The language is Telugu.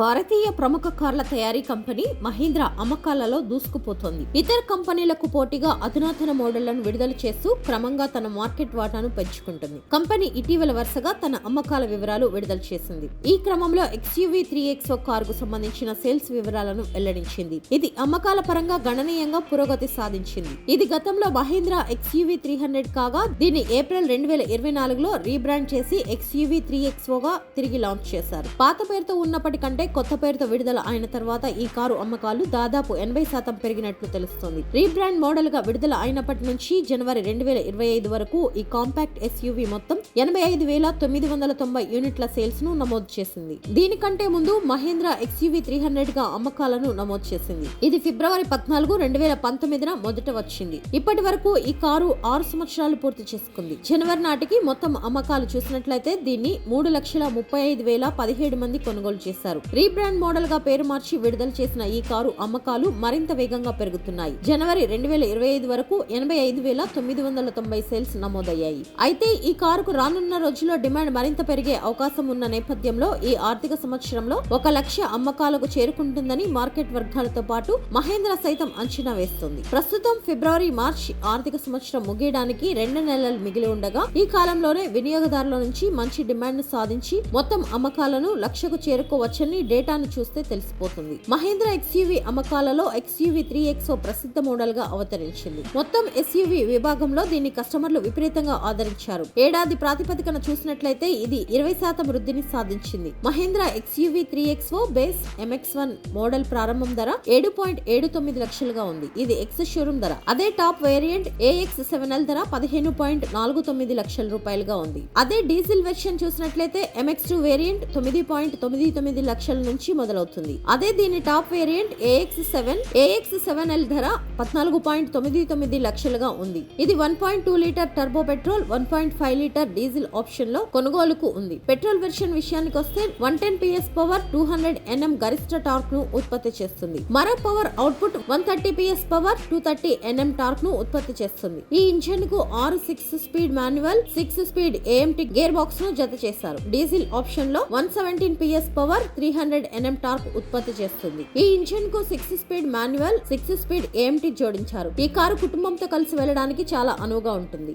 భారతీయ ప్రముఖ కార్ల తయారీ కంపెనీ మహీంద్రా అమ్మకాలలో దూసుకుపోతోంది. ఇతర కంపెనీలకు పోటీగా అధునాతన మోడళ్ళను విడుదల చేస్తూ క్రమంగా తన మార్కెట్ వాటాను పెంచుకుంటుంది. కంపెనీ ఇటీవల వరుసగా తన అమ్మకాల వివరాలు విడుదల చేసింది. ఈ క్రమంలో ఎక్స్యూవీ త్రీ ఎక్స్ కారుకు సంబంధించిన సేల్స్ వివరాలను వెల్లడించింది. ఇది అమ్మకాల పరంగా గణనీయంగా పురోగతి సాధించింది. ఇది గతంలో మహీంద్రా ఎక్స్యూవీ త్రీ హండ్రెడ్ కాగా దీన్ని ఏప్రిల్ రెండు వేల ఇరవై నాలుగులో రీబ్రాండ్ చేసి ఎక్స్యూవీ త్రీ ఎక్స్ఓగా తిరిగి లాంచ్ చేశారు. పాత పేరుతో ఉన్నప్పటికంటే కొత్త పేరుతో విడుదల అయిన తర్వాత ఈ కారు అమ్మకాలు దాదాపు ఎనభై శాతం పెరిగినట్లు తెలుస్తోంది. రీబ్రాండ్ మోడల్గా విడుదల అయినప్పటి నుంచి జనవరి రెండు వేల ఇరవై ఐదు వరకు ఈ కాంపాక్ట్ ఎస్యూవీ మొత్తం ఎనభై ఐదు వేల తొమ్మిది వందల తొంభై యూనిట్ల సేల్స్ను నమోదు చేసింది. దీనికంటే ముందు మహేంద్ర ఎక్స్యూవీ త్రీ హండ్రెడ్గా అమ్మకాలను నమోదు చేసింది. ఇది ఫిబ్రవరి పద్నాలుగు రెండు వేల పంతొమ్మిదిన మొదట వచ్చింది. ఇప్పటి వరకు ఈ కారు ఆరు సంవత్సరాలు పూర్తి చేసుకుంది. జనవరి నాటికి మొత్తం అమ్మకాలు చూసినట్లయితే దీన్ని మూడు లక్షల ముప్పై ఐదు వేల పదిహేడు మంది కొనుగోలు చేశారు. రీబ్రాండ్ మోడల్గా పేరు మార్చి విడుదల చేసిన ఈ కారు అమ్మకాలు మరింత వేగంగా పెరుగుతున్నాయి. జనవరి రెండు వేల ఇరవై ఐదు వరకు ఎనభై ఐదు వేల తొమ్మిది వందల తొంభై సేల్స్ నమోదయ్యాయి. అయితే ఈ కారుకు రానున్న రోజుల్లో డిమాండ్ మరింత పెరిగే అవకాశం ఉన్న నేపథ్యంలో ఈ ఆర్థిక సంవత్సరంలో ఒక లక్ష అమ్మకాలకు చేరుకుంటుందని మార్కెట్ వర్గాలతో పాటు మహేంద్ర సైతం అంచనా వేస్తుంది. ప్రస్తుతం ఫిబ్రవరి మార్చి ఆర్థిక సంవత్సరం ముగియడానికి రెండు నెలలు మిగిలి ఉండగా ఈ కాలంలోనే వినియోగదారుల నుంచి మంచి డిమాండ్ సాధించి మొత్తం అమ్మకాలను లక్షకు చేరుకోవచ్చని డేటాను చూస్తే తెలిసిపోతుంది. మహేంద్ర ఎక్స్యూవి అమ్మకాలలో ఎక్స్యూవి త్రీ ఎక్స్ ప్రసిద్ధ మోడల్గా అవతరించింది. మొత్తం ఎస్యూవి విభాగంలో దీన్ని కస్టమర్లు విపరీతంగా ఆదరించారు. ఏడాది ప్రాతిపదికన చూసినట్లయితే ఇది ఇరవై శాతం వృద్ధిని సాధించింది. Mahindra XUV three X base MX one model ప్రారంభం ధర ఏడు పాయింట్ ఏడు తొమ్మిది లక్షలుగా ఉంది. ఇది ఎక్స్ షోరూమ్ ధర. అదే top variant AX seven L ధర పదిహేను పాయింట్ నాలుగు తొమ్మిది లక్షల రూపాయలుగా ఉంది. అదే డీజిల్ వెర్షన్ చూసినట్లయితే ఎంఎక్స్ టూ వేరియంట్ తొమ్మిది పాయింట్ తొమ్మిది తొమ్మిది లక్షల నుంచి మొదలవుతుంది. అదే దీని top variant AX seven AX seven L ధర పద్నాలుగు పాయింట్ తొమ్మిది తొమ్మిది లక్షలుగా ఉంది. ఇది one point two litre turbo petrol one point five litre diesel ఆప్షన్లో కొనుగోలుకు ఉంది. పెట్రోల్ వెర్షన్ విషయానికి వస్తే one ten PS power two hundred NM గరిష్ట టార్క్ను ఉత్పత్తి చేస్తుంది. మరో power output one thirty PS power two thirty NM టార్క్ను ఉత్పత్తి చేస్తుంది. ఈ ఇంజిన్కు ఆరు six speed manual six speed AMT gear బాక్స్ను జత చేశారు. డీజిల్ ఆప్షన్లో one seventeen PS power three hundred NM torque ఉత్పత్తి చేస్తుంది. ఈ ఇంజన్కు six speed manual six speed AMT జోడించారు. ఈ కారు కుటుంబంతో కలిసి వెళ్ళడానికి చాలా అనువుగా ఉంటుంది.